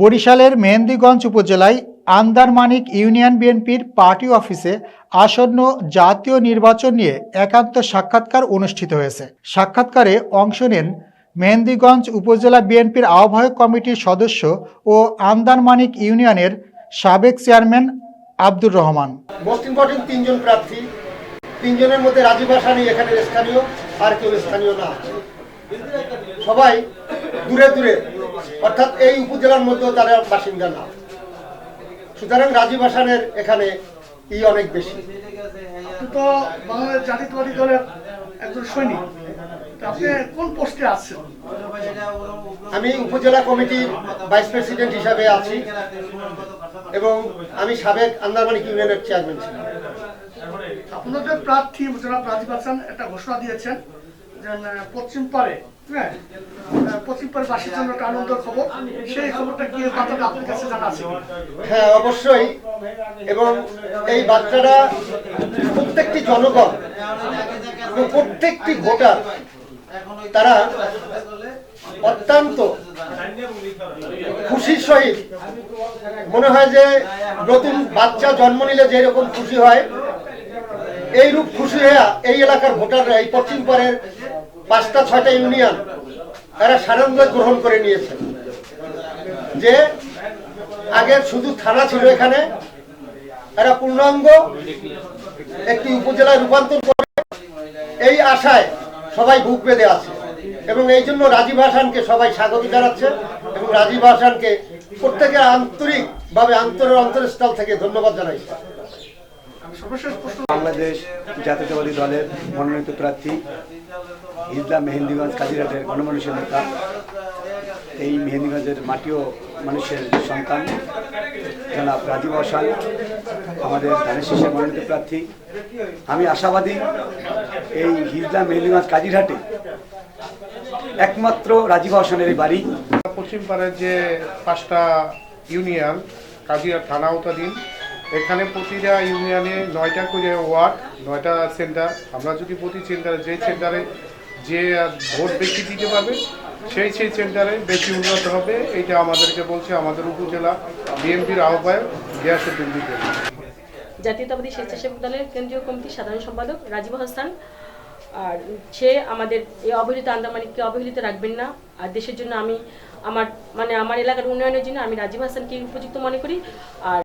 বরিশালের মেহেন্দিগঞ্জ উপজেলায় আন্দারমানিক ইউনিয়ন বিএনপির পার্টি অফিসে আসন্ন জাতীয় নির্বাচন নিয়ে একান্ত সাক্ষাৎকার অনুষ্ঠিত হয়েছে। সাক্ষাৎকারে অংশ নেন মেহেন্দিগঞ্জ উপজেলা বিএনপির আহ্বায়ক কমিটির সদস্য ও আন্দারমানিক ইউনিয়নের সাবেক chairman Abdur Rahman. Most important তিনজন প্রার্থী, তিনজনের মধ্যে রাজীব স্থানীয়, আর কেউ স্থানীয় না। সবাই দূরে দূরে অর্থাৎ এই উপজেলার মধ্যেও তারা বাসিন্দা না। সুতরাং রাজীব হাসানের এখানে ই অনেক বেশি। তো বাংলাদেশ জাতীয়তাবাদী দলের একজন সৈনিক। আপনি কোন পোস্টে আছেন? আমি উপজেলা কমিটির ভাইস প্রেসিডেন্ট হিসাবে আছি এবং আমি সাবেক আন্দারমানিক ইউনিয়নের চেয়ারম্যান ছিলাম। আপনাদের প্রার্থী জনাব রাজীব হাসান একটা ঘোষণা দিয়েছেন। পশ্চিম পারে হ্যাঁ? পশ্চিম পারে বাসীর খবরটা হ্যাঁ অবশ্যই। এবং এই বার্তাটা প্রত্যেকটি জনগণ প্রত্যেকটি ভোটার, তারা অত্যন্ত খুশির সহিত মনে হয় যে নতুন বাচ্চা জন্ম নিলে যেরকম খুশি হয় এই রূপ খুশি হয়ে এই এলাকার ভোটাররা এই পশ্চিম পাড়ের পাঁচটা, ছয়টা ইউনিয়ন তারা সানন্দ গ্রহণ করে নিয়েছে। যে আগের শুধু থানা ছিল এখানে এরা পূর্ণাঙ্গ একটি উপজেলায় রূপান্তর করে এই আশায় সবাই বুক বেঁধে আছে এবং এই জন্য রাজীব হাসানকে সবাই স্বাগত জানাচ্ছে এবং রাজীব হাসানকে প্রত্যেকের আন্তরিকভাবে অন্তরের অন্তরস্থল থেকে ধন্যবাদ জানাইছে। বাংলাদেশ জাতীয়তাবাদী দলের মনোনীত প্রার্থী ইসলাম মেহেন্দিগঞ্জ কাজিরাটের গণমানুষের নেতা। এই মেহেন্দিগঞ্জের মাটিও মানুষের সন্তান। জনাব রাজীব হাসান আমাদের ধানের শীষের মনোনীত প্রার্থী। আমি আশাবাদী এই হিজলা মেহেন্দিগঞ্জ কাজিরহাটে একমাত্র রাজীব হাসানের এই বাড়ি। পশ্চিম পাড়ের যে পাঁচটা ইউনিয়ন কাজিয়া থানা আওতাধীন এখানে প্রতিটা ইউনিয়নে নয়টা করে ওয়ার্ড, নয়টা সেন্টার। আমরা যদি প্রতি সেন্টারে যে সেন্টারে যে ভোট বেশি দিতে পারবে, সেই সেই সেন্টারে বেশি উন্নত হবে। এটা আমাদেরকে বলছে আমাদের উপজেলা বিএনপির আহ্বায়ক গিয়াসুদ্দিন বিকেল জাতীয়তাবাদী স্বেচ্ছাসেবক দলের কেন্দ্রীয় কমিটির সাধারণ সম্পাদক রাজীব হাসান। আর সে আমাদের এই অবহেলিত আন্দামানিককে অবহেলিত রাখবেন না। আর দেশের জন্য আমি আমার মানে আমার এলাকার উন্নয়নের জন্য আমি রাজীব হাসানকে উপযুক্ত মনে করি। আর